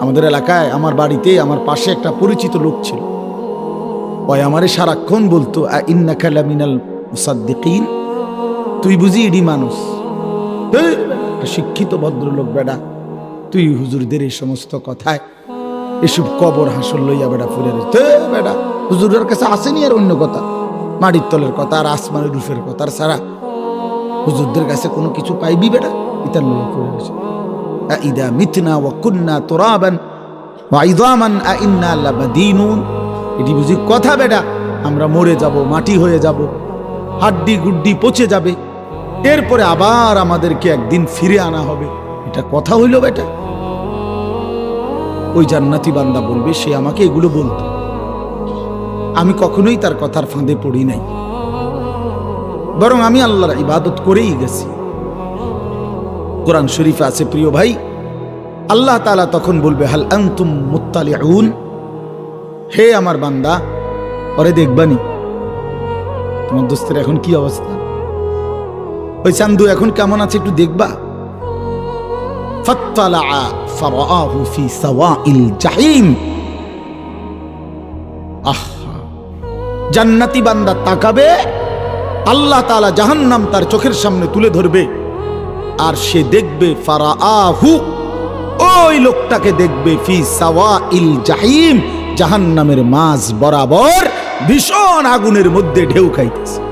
আমাদের এলাকায়, আমার বাড়িতে আমার পাশে একটা পরিচিত লোক ছিল। ওই আমারে সারাক্ষণ বলতো, "আ ইন্নাকা লামিনাল মুসাদ্দিকিন? তুই বুঝি ইডি মানুষ। শিক্ষিত ভদ্রলোক বেডা। তুই হুজুরদের এই সমস্ত কথায় এসব কবর হাসল লইয়া বেড়া ফুলে রে। বেড়া, হুজুরের কাছে আসেনি আর অন্য কথা। মাটির তলের কথা, আর আসমানের রূপের কথা, আর সারা হুজুরদের কাছে কোনো কিছু পাইবি বেটা ইতার লইয়া ফুলে ইদা মিথনা ওয়া কুন্না তুরাবান ওয়া ইদামান আ ইন্না লামাদিনুন এটি বুঝি কথা বেটা, আমরা মরে যাব, মাটি হয়ে যাব, হাড্ডি গুড্ডি পচে যাবে, এরপরে আবার আমাদেরকে একদিন ফিরে আনা হবে। এটা কথা হইল বেটা। ওই জান্নাতি বান্দা বলবে, সে আমাকে এগুলো বলতো। আমি কখনোই তার কথার ফাঁদে পড়ি নাই। বরং আমি আল্লাহর ইবাদত করেই গেছি। কোরআন শরীফে আছে প্রিয় ভাই, আল্লাহ তালা তখন বলবে, হাল আন্তুম মুতালে উন হে আমার বান্দা ওরে দেখবানি তোমার দোস্তের এখন কি অবস্থা? ওই চান্দু এখন কেমন আছে একটু দেখবা। জান্নাতি বান্দা তাকাবে, আল্লাহ তালা জাহান্নাম তার চোখের সামনে তুলে ধরবে। আর সে দেখবে ফারা আহু ওই লোকটাকে দেখবে ফি সাওয়া ইল জাহিম, জাহান্নামের মাছ বরাবর ভীষণ আগুনের মধ্যে ঢেউ খাইতেছে।